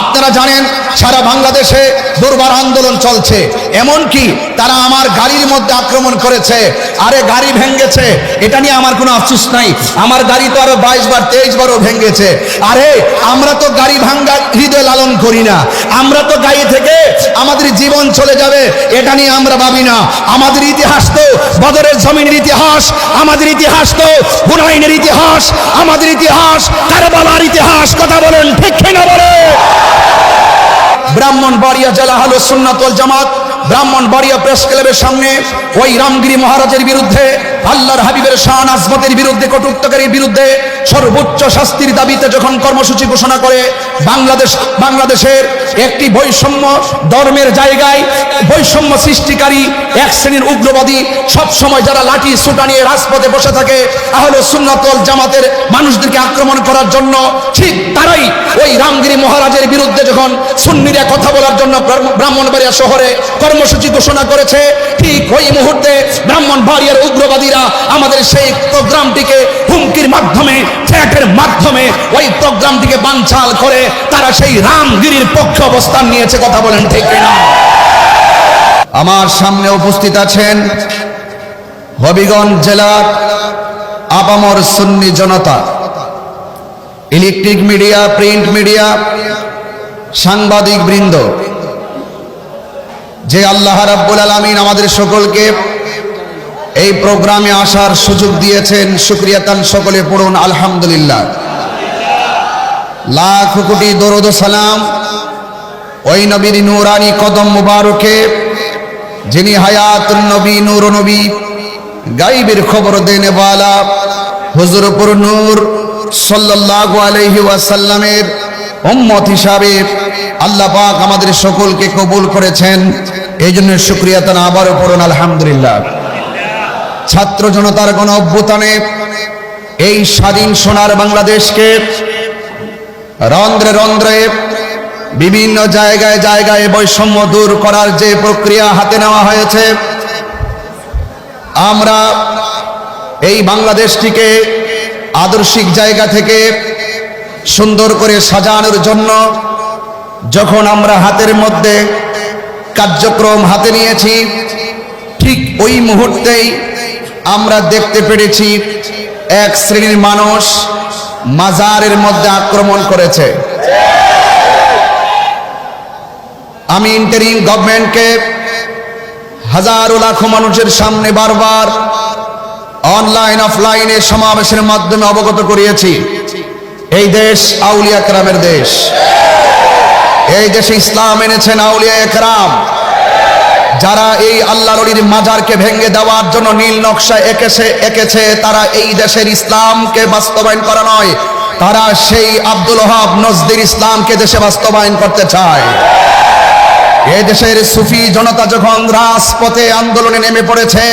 আপনারা জানেন, সারা বাংলাদেশে দুর্বার আন্দোলন চলছে। এমন কি তারা আমার গাড়ির মধ্যে আক্রমণ করেছে, আরে গাড়ি ভেঙ্গেছে এটা নিয়ে আমার কোনো আফসোস নাই। আমার গাড়ি তো আরও বাইশ বার, তেইশ বারও ভেঙ্গেছে আরে, আমরা তো গাড়ি ভাঙ্গার হৃদয় লালন করি না। আমরা তো গাড়ি থেকে আমাদের জীবন চলে যাবে, এটা নিয়ে আমরা ভাবি না। আমাদের ইতিহাস তো বদরের জমিনের ইতিহাস, আমাদের ইতিহাস তো হুনাইনের ইতিহাস, আমাদের ইতিহাস কারবালার ইতিহাস। কথা বলেন ঠিক না বলে ব্রাহ্মণবাড়িয়া জেলা হলো সুন্নাতল জামাত। ব্রাহ্মণবাড়িয়া প্রেস ক্লাবের সামনে ওই রামগিরি মহারাজের বিরুদ্ধে, আল্লাহর হাবিবের শান আজমতের বিরুদ্ধে, কটুক্তকারীর বিরুদ্ধে সর্বোচ্চ শাস্তির দাবিতে যখন কর্মসূচি ঘোষণা করে, বাংলাদেশ, বাংলাদেশের একটি বৈষম্য ধর্মের জায়গায় বৈষম্য সৃষ্টিকারী এক শ্রেণির উগ্রবাদী সব সময় যারা লাঠি সুটা নিয়ে রাজপথে বসে থাকে তাহলে সুন্নাতল জামাতের মানুষদেরকে আক্রমণ করার জন্য, ঠিক তারাই ওই রামগিরি মহারাজের বিরুদ্ধে যখন সুন্নিরা কথা বলার জন্য ব্রাহ্ম- ব্রাহ্মণবাড়িয়া শহরে কর্মসূচি ঘোষণা করেছে। ঠিক ওই মুহূর্তে ব্রাহ্মণবাড়িয়ার উগ্রবাদীরা আমাদের সেই প্রোগ্রামটিকে হুমকির মাধ্যমে থ্রেটের মাধ্যমে ওই প্রোগ্রামটিকে বানচাল করে তারা সেই রামগিরির পক্ষে অবস্থান নিয়েছে, কথা বলেন ঠিক কিনা? আমার সামনে উপস্থিত আছেন হবিগঞ্জ জেলার আপামর সুন্নি জনতা। ইলেকট্রিক মিডিয়া, প্রিন্ট মিডিয়া, সাংবাদিক বৃন্দ। যে আল্লাহ রাব্বুল আলামিন আমাদের সকলকে এই প্রোগ্রামে আসার সুযোগ দিয়েছেন, শুক্রিয়া তান সকলে পড়ুন, আলহামদুলিল্লাহ। লাখ কোটি দরুদ সালাম ওই নবীর নূরানি কদম মুবারকে, যিনি হায়াত নবী, নূর নবী, গাইবের খবর দেনে বালা, হুজুরপুর নূর সাল্লাল্লাহু আলাইহি ওয়াসাল্লামের উম্মত হিসাবে আল্লাহ পাক আমাদের সকলকে কবুল করেছেন। এই জন্য শুক্রিয়া তান আবারও পড়ুন, আলহামদুলিল্লাহ। ছাত্র জনতার গণ অভ্যুত্থানে এই স্বাধীন সোনার বাংলাদেশকে রন্ধ্রে রন্ধ্রে বিভিন্ন জায়গায় জায়গায় বৈষম্য দূর করার যে প্রক্রিয়া হাতে নেওয়া হয়েছে, আমরা এই বাংলাদেশটিকে আদর্শিক জায়গা থেকে সুন্দর করে সাজানোর জন্য যখন আমরা হাতের মধ্যে কার্যক্রম হাতে নিয়েছি, ঠিক ওই মুহূর্তেই আমরা দেখতে পেরেছি এক শ্রেণির মানুষ মাজারের মধ্যে আক্রমণ করেছে। আমি ইন্টারিম গভর্নমেন্টকে হাজারো লাখো মানুষের সামনে বারবার অনলাইন অফলাইনে সমাবেশের মাধ্যমে অবগত করিয়েছি। এই দেশ আউলিয়া একরামের দেশ। এই দেশে ইসলাম এনেছেন আউলিয়া একরাম যারা এই আল্লাহ নবীর মাজারকে ভেঙে দেওয়ার জন্য নীল নকশা এঁকেছে এঁকেছে, তারা এই দেশের ইসলামকে বাস্তবায়ন করা নয়। তারা সেই আব্দুল ওহাব নজদির ইসলামকে দেশে বাস্তবায়ন করতে চায়। এ দেশের সুফি জনতা যখন রাজপথে আন্দোলনে নেমে পড়েছে,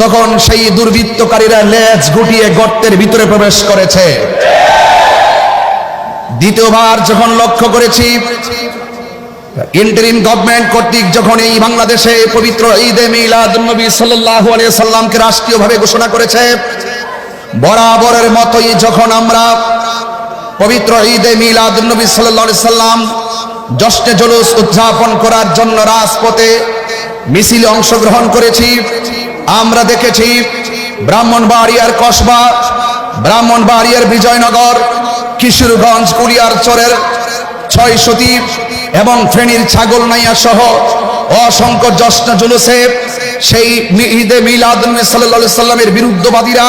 তখন সেই দুর্বৃত্তকারীরা লেজ গুটিয়ে গর্তের ভিতরে প্রবেশ করেছে। দ্বিতীয়বার যখন লক্ষ্য করেছি ইন্টারিম গভর্নমেন্ট কর্তৃক যখন এই বাংলাদেশে পবিত্র ঈদে মিলাদ নবী সাল্লাল্লাহু আলাইহি সাল্লামকে রাষ্ট্রীয়ভাবে ঘোষণা করেছে, বরাবরের মতোই যখন আমরা পবিত্র ঈদে মিলাদ নবী সাল্লাল্লাহু আলাইহি সাল্লাম জশ্নে জুলুস উদযাপন করার জন্য রাজপথে মিছিলে অংশগ্রহণ করেছি, আমরা দেখেছি ব্রাহ্মণবাড়িয়ার কসবা, ব্রাহ্মণবাড়িয়ার বিজয়নগর কিশোরগঞ্জ কুলিয়ার চরের ছয় সতীপ এবং ফেনীর ছাগল নাইয়া সহ অসংখ্য জশ্ন জুলুসে সেই ঈদে মিলাদ সাল্লাহ সাল্লামের বিরুদ্ধবাদীরা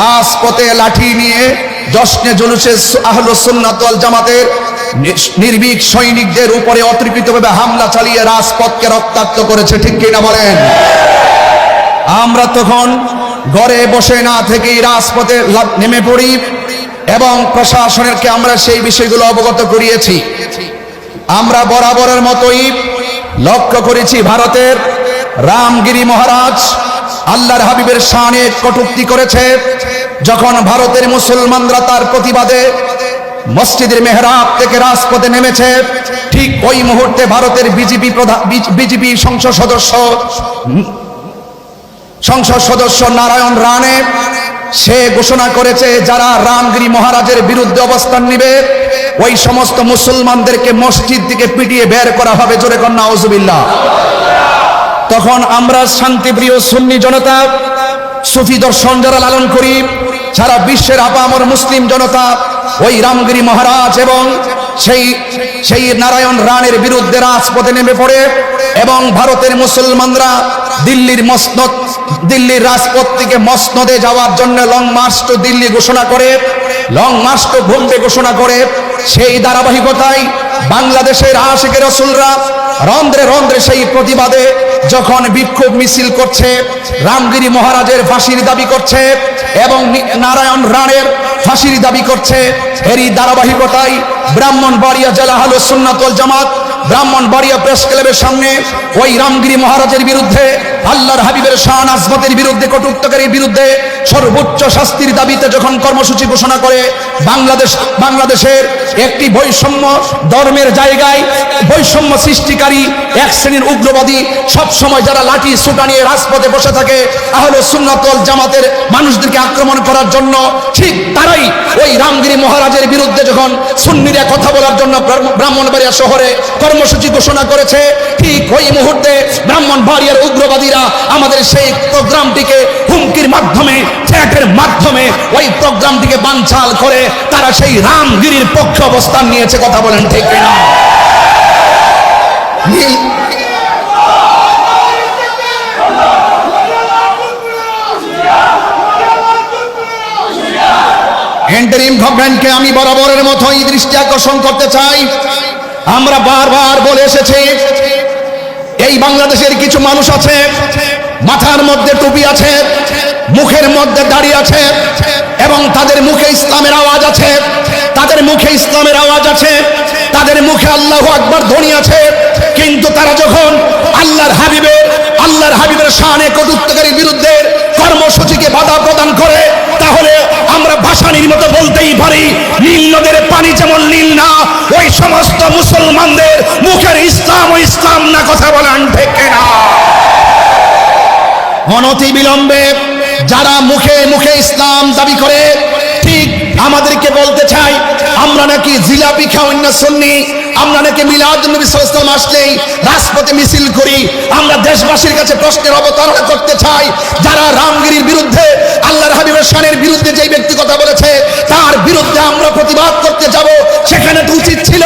রাজপথে লাঠি নিয়ে জশ্নে জুলুসে আহল সুন্নাতল জামাতের নির্ভীক সৈনিকদের উপরে অতর্কিতভাবে হামলা চালিয়ে রাজপথকে রক্তাক্ত করেছে, ঠিক কিনা বলেন? আমরা তখন ঘরে বসে না থেকেই রাজপথে নেমে পড়ি। এবং প্রশাসনেরকে আমরা সেই বিষয়গুলো অবগত করিয়েছি। আমরা বরাবরের মতোই লক্ষ্য করেছি ভারতের রামগিরি মহারাজ আল্লাহর হাবিবের শানে কটুক্তি করেছে, যখন ভারতের মুসলমানরা তার প্রতিবাদে মসজিদের মেহরাব থেকে রাজপথে নেমেছে, ঠিক ওই মুহূর্তে ভারতের বিজেপি প্রধান বিজেপি সংসদ সদস্য সংসদ সদস্য নারায়ণ রানে সে ঘোষণা করেছে, যারা রামগিরি মহারাজের বিরুদ্ধে অবস্থান নিবে, ওই সমস্ত মুসলমানদেরকে মসজিদ থেকে পিটিয়ে বের করা হবে। জোরে কন্যা আউজুবিল্লাহ তখন আমরা শান্তিপ্রিয় সুন্নি জনতা, সুফি দর্শন যারা লালন করি, সারা বিশ্বের আপামর মুসলিম জনতা, ওই রামগিরি মহারাজ এবং সেই সেই নারায়ণ রানের বিরুদ্ধে রাজপথে নেমে পড়ে এবং ভারতের মুসলমানরা দিল্লির মসনদ দিল্লির রাজপথ থেকে মসনদে যাওয়ার জন্য লং মার্চ টু দিল্লি ঘোষণা করে লং মার্চ টু বোম্বে ঘোষণা করে। সেই ধারাবাহিকতায় বাংলাদেশের আশেকের রসুলরা রন্ধ্রে রন্ধ্রে সেই প্রতিবাদে যখন বিক্ষোভ মিছিল করছে, রামগিরি মহারাজের ফাঁসির দাবি করছে এবং নারায়ণ রানের ফাঁসির দাবি করছে, এরই ধারাবাহিকতায় ব্রাহ্মণবাড়িয়া জেলা হলো সুন্নাতল জামাত ব্রাহ্মণবাড়িয়া প্রেস ক্লাবের সামনে ওই রামগিরি মহারাজের বিরুদ্ধে, আল্লাহর হাবিবের শাহ আজমতের বিরুদ্ধে, কটুক্তকারীর বিরুদ্ধে সর্বোচ্চ শাস্তির দাবিতে যখন কর্মসূচি ঘোষণা করে, বাংলাদেশ, বাংলাদেশের একটি বৈষম্য ধর্মের জায়গায় বৈষম্য সৃষ্টিকারী এক শ্রেণির উগ্রবাদী সব সময় যারা লাঠি সুটা নিয়ে রাজপথে বসে থাকে তাহলে সুন্নাতল জামাতের মানুষদেরকে আক্রমণ করার জন্য ঠিক তারাই ওই রামগিরি মহারাজের বিরুদ্ধে যখন সুন্নিরা কথা বলার জন্য ব্রাহ্মণবাড়িয়া শহরে কর্মসূচি ঘোষণা করেছে। ঠিক ওই মুহূর্তে ব্রাহ্মণবাড়িয়ার উগ্রবাদীরা আমাদের সেই প্রোগ্রামটিকে হুমকির মাধ্যমে চ্যাটের মাধ্যমে ওই প্রোগ্রামটিকে বানচাল করে তারা সেই রামগিরির পক্ষে অবস্থান নিয়েছে, কথা বলেন ঠিক কিনা? আমি বরাবরের মতোই দৃষ্টি আকর্ষণ করতে চাই। আমরা বারবার বলে এসেছি, এই বাংলাদেশের কিছু মানুষ আছে, মাথার মধ্যে টুপি আছে, মুখের মধ্যে দাড়ি আছে, এবং তাদের মুখে ইসলামের আওয়াজ আছে, তাদের মুখে ইসলামের আওয়াজ আছে, তাদের মুখে আল্লাহ আকবার ধ্বনি আছে, কিন্তু তারা যখন আল্লাহর হাবিবের আল্লাহর হাবিবের শানে কটুত্বকারীর বিরুদ্ধে কর্মসূচিকে বাধা প্রদান করে নদের পানি যেমন নীল না, ওই সমস্ত মুসলমানদের মুখের ইসলাম ও ইসলাম না কথা বলেন ঠিক না অনতি বিলম্বে যারা মুখে মুখে ইসলাম দাবি করে, ঠিক আমাদেরকে বলতে চাই, আমরা নাকি জিলাপি খাওয়াই না শুননি আমরা নাকি মিলাদ নবী সাল্লাল্লাহু আসলেই রাজপথে মিছিল করি, আমরা দেশবাসীর কাছে প্রশ্নের অবতারণা করতে চাই, যারা রামগিরির বিরুদ্ধে আল্লাহর বিরুদ্ধে যেই ব্যক্তি কথা বলেছে, তার বিরুদ্ধে আমরা প্রতিবাদ করতে যাব। সেখানে তো উচিত ছিল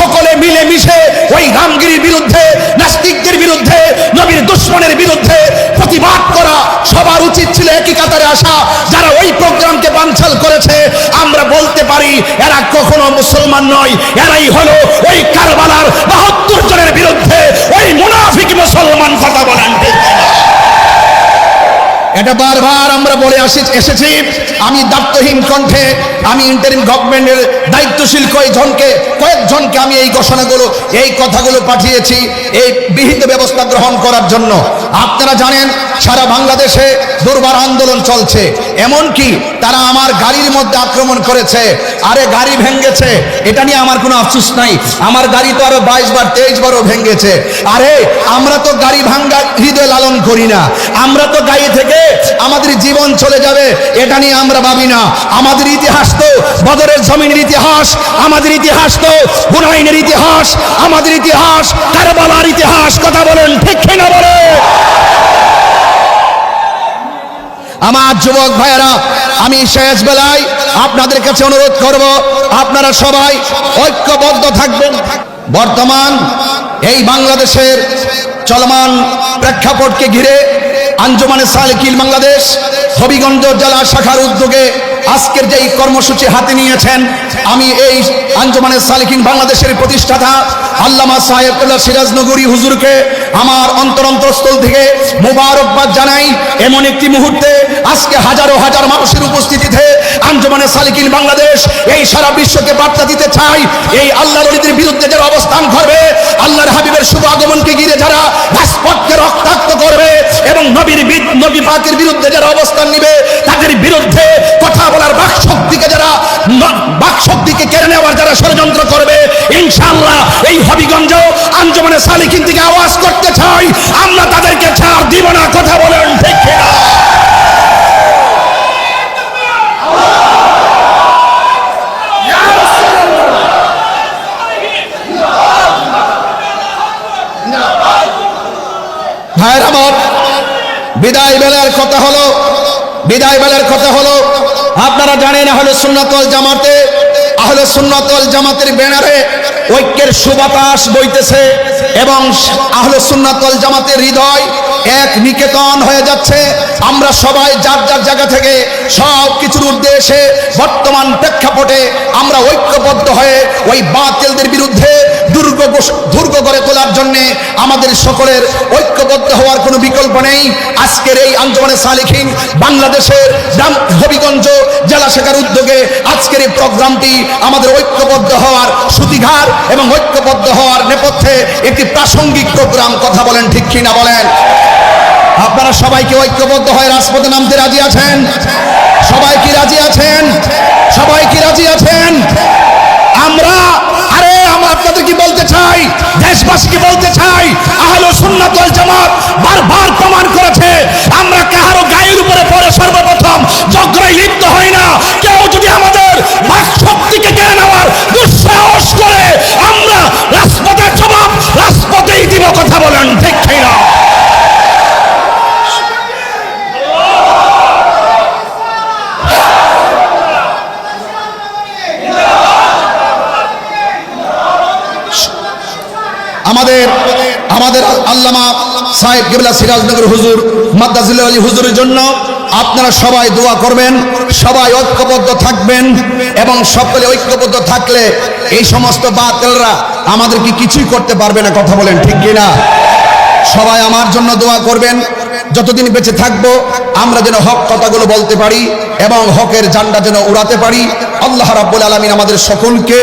সকলে মিলে মিশে ওই রামগিরির বিরুদ্ধে, নাস্তিকদের বিরুদ্ধে, নবীর দুশ্মনের বিরুদ্ধে প্রতিবাদ করা। সবার উচিত ছিল একই কাতারে আসা। যারা ওই প্রোগ্রামকে বানচাল করেছে, আমরা বলতে পারি এরা কখনো মুসলমান নয়। এরাই হলো ওই কারবালার বাহাত্তর জনের বিরুদ্ধে ওই মুনাফিক মুসলমান কথা বলেন? এটা বারবার আমরা বলে আসি, এসেছি। আমি দায়িত্বহীন কণ্ঠে, আমি ইন্টারিম গভর্নমেন্টের দায়িত্বশীল কয়েকজনকে কয়েকজনকে আমি এই ঘোষণাগুলো, এই কথাগুলো পাঠিয়েছি, এই বিহিত ব্যবস্থা গ্রহণ করার জন্য। আপনারা জানেন, সারা বাংলাদেশে দুর্বার আন্দোলন চলছে। এমনকি তারা আমার গাড়ির মধ্যে আক্রমণ করেছে, আরে গাড়ি ভেঙ্গেছে এটা নিয়ে আমার কোনো আফসোস নাই। আমার গাড়ি তো আরও বাইশ বার, তেইশ বারও ভেঙ্গেছে আরে, আমরা তো গাড়ি ভাঙ্গা হৃদয় লালন করি না। আমরা তো গাড়ি থেকে আমাদের জীবন চলে যাবে, এটা নিয়ে আমরা ভাবি না। আমাদের ইতিহাস তো বদরের জমিনের ইতিহাস, আমাদের ইতিহাস তো হুনাইনের ইতিহাস, আমাদের ইতিহাস কারবালার ইতিহাস, কথা বলেন ঠিক কিনা বলে আমার যুবক ভাইয়েরা, আমি শেষ বেলায় আপনাদের কাছে অনুরোধ করব, আপনারা সবাই ঐক্যবদ্ধ থাকবেন। বর্তমান এই বাংলাদেশের চলমান প্রেক্ষাপটকে ঘিরে আঞ্জুমানে সালেকিল বাংলাদেশ, হবিগঞ্জ জেলা শাখার উদ্যোগে আজকের যে এই কর্মসূচি হাতে নিয়েছেন, আমি এই আঞ্জমানের সালিকিন বাংলাদেশের প্রতিষ্ঠাতা আল্লামা সাহেবুল্লাহ সিরাজনগরী হুজুরকে আমার অন্তর অন্তরস্থল থেকে মুবারকবাদ জানাই। এমন একটি মুহূর্তে আজকে হাজারো হাজার মানুষের উপস্থিতিতে আঞ্জুমানে সালিকিন বাংলাদেশ, এই সারা বিশ্বকে বার্তা দিতে চাই, এই আল্লাহ নদীদের বিরুদ্ধে যারা অবস্থান করবে, আল্লাহর হাবিবের শুভ আগমনকে ঘিরে যারা রাজপথকে রক্তাক্ত করবে এবং নবীর নবী পাকের বিরুদ্ধে যারা অবস্থান নিবে, তাদের বিরুদ্ধে কথা বলার বাক শক্তিকে যারা বাক শক্তিকে কেড়ে নেওয়ার যারা ষড়যন্ত্র করবে, ইনশাআল্লাহ এই হবিগঞ্জ আঞ্জমানে সালিকিন থেকে আওয়াজ করতে চাই। আমরা তাদেরকে ছাড় দিব না কথা বলেন ঠিক কিনা? ভাইয়ের আমার বিদায় বেলার কথা হলো, বিদায় বেলার কথা হলো। আপনারা জানেন আহলে সুন্নাতল জামাতে, আহলে সুন্নাতল জামাতের ব্যানারে ঐক্যের সুবাতাস বইতেছে এবং আহলে সুন্নাতল জামাতের হৃদয় এক নিকেতন হয়ে যাচ্ছে। আমরা সবাই যার যার জায়গা থেকে সব কিছুর উদ্দেশ্যে বর্তমান প্রেক্ষাপটে আমরা ঐক্যবদ্ধ হয়ে ওই বাতিলদের বিরুদ্ধে দুর্গ দুর্গ গড়ে তোলার জন্য আমাদের সকলের ঐক্যবদ্ধ হওয়ার কোনো বিকল্প নেই। আজকের এই আঞ্জমানে সালিখিন বাংলাদেশের হবিগঞ্জ জেলা শাখার উদ্যোগে আজকের এই প্রোগ্রামটি আমাদের ঐক্যবদ্ধ হওয়ার সুতিঘার এবং ঐক্যবদ্ধ হওয়ার নেপথ্যে একটি প্রাসঙ্গিক প্রোগ্রাম কথা বলেন, ঠিক কিনা বলেন? আপনারা সবাইকে ঐক্যবদ্ধ হয়ে রাজপথে নামতে রাজি আছেন? সবাই কি রাজি আছেন? সবাই কি রাজি আছেন আমরা আরে আমরা আপনাদেরকে বলতে চাই দেশবাসীকে বলতে চাই, আহলো সুন্নাত ওয়াল জামাত বারবার প্রমাণ করেছে, আমরা কাহারো গায়ের উপরে পড়ে সর্বপ্রথম ঝগড়ায় লিপ্ত হই না, কেউ আমাদের আমাদের আল্লামা সাহেব কেবলা সিরাজনগর হুজুর মাদ্দাজিল আলী হুজুরের জন্য আপনারা সবাই দোয়া করবেন, সবাই ঐক্যবদ্ধ থাকবেন এবং সকলে ঐক্যবদ্ধ থাকলে এই সমস্ত বাতিলরা আমাদেরকে কিছুই করতে পারবে না, কথা বলেন ঠিক কিনা? সবাই আমার জন্য দোয়া করবেন, যতদিন বেঁচে থাকব আমরা যেন হক কথাগুলো বলতে পারি এবং হকের জান্ডা যেন উড়াতে পারি। আল্লাহ রাব্বুল আলামিন আমাদের সকলকে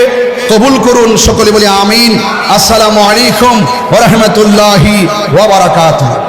কবুল করুন সকলে বলি আমিন। আসসালামু আলাইকুম ওরহমতুল্লাহি রাহমাতুল্লাহি ওয়া বারাকাতুহু।